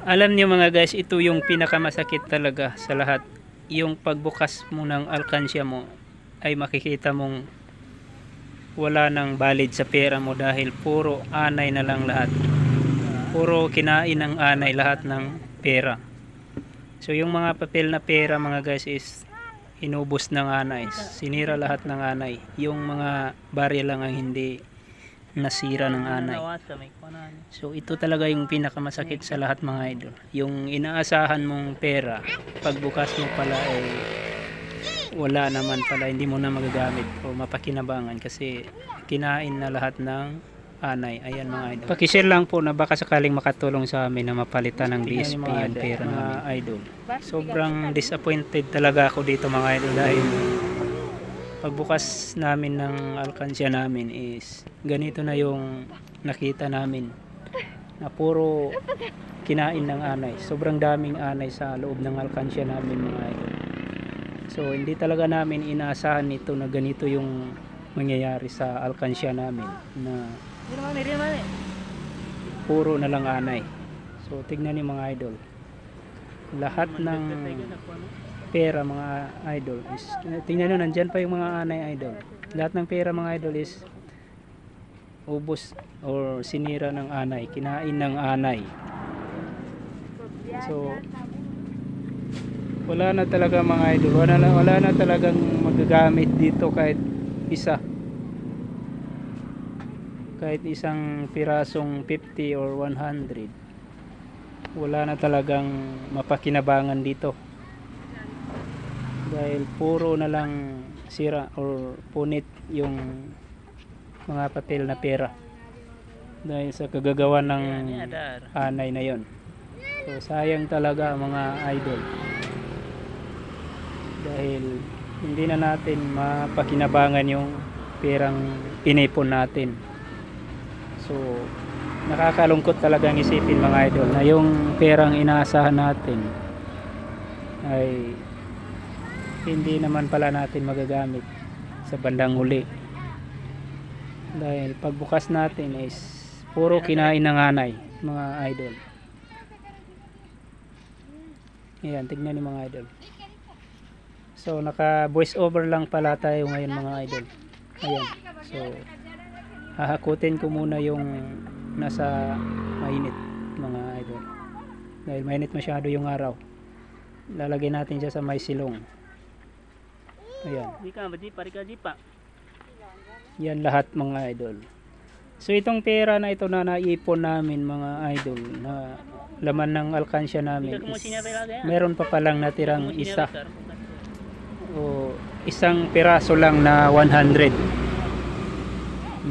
Alam niyo mga guys, ito yung pinakamasakit talaga sa lahat. Yung pagbukas mo ng alkansya mo ay makikita mong wala nang valid sa pera mo dahil puro anay na lang lahat. Puro kinain ng anay lahat ng pera. So yung mga papel na pera mga guys is inubos ng anay. Sinira lahat ng anay. Yung mga barya lang ang hindi nasira ng anay. So ito talaga yung pinakamasakit sa lahat mga idol. Yung inaasahan mong pera, pagbukas mo pala ay wala naman pala, hindi mo na magagamit o mapakinabangan kasi kinain na lahat ng anay. Ayan mga idol. Pakishare lang po na baka sakaling makatulong sa amin na mapalitan ng BSP yung pera mga idol. Sobrang disappointed talaga ako dito mga idol dahil pagbukas namin ng alkansya namin is ganito na yung nakita namin na puro kinain ng anay. Sobrang daming anay sa loob ng alkansya namin mga idol. So hindi talaga namin inaasahan nito na ganito yung mangyayari sa alkansya namin na puro na lang anay. So tignan niyo mga idol. Lahat ng pera mga idol is tingnan nyo nandyan pa yung mga anay idol. Lahat ng pera mga idol is ubos or sinira ng anay kinain ng anay. So wala na talaga mga idol. Wala na, wala na talagang magagamit dito kahit isa. Kahit isang pirasong 50 or 100 wala na talagang mapakinabangan dito dahil puro na lang sira or punit yung mga papel na pera. Dahil sa kagagawa ng anay na yon so sayang talaga mga idol. Dahil hindi na natin mapakinabangan yung perang inipon natin. So nakakalungkot talagang isipin mga idol na yung perang inaasahan natin ay hindi naman pala natin magagamit sa bandang huli. Dahil pagbukas natin is puro kinain ng anay mga idol. Ayan tignan ni mga idol. So naka voice over lang pala tayo ngayon mga idol. Ayan. So hahakutin ko muna yung nasa mainit mga idol. Dahil mainit masyado yung araw. Lalagay natin siya sa may silong Ayan. Di ka, di pa, di ka, di pa. Yan lahat mga idol. So itong pera na ito na naipon namin mga idol na laman ng alkansya namin is, meron pa palang natirang isa. o isang piraso lang na 100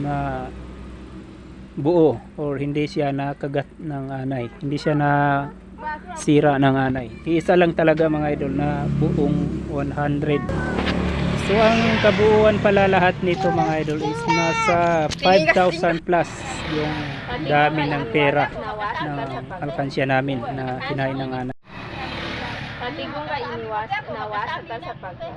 na buo or hindi siya nakagat ng anay. Hindi siya na sira ng anay. Isa lang talaga mga idol na buong 100 So ang kabuuan pala lahat nito mga idol is nasa 5,000 plus yung dami ng pera ng alkansya namin na kinain ng anak. Pati kung ka iniwas, nawas at sa pagkat.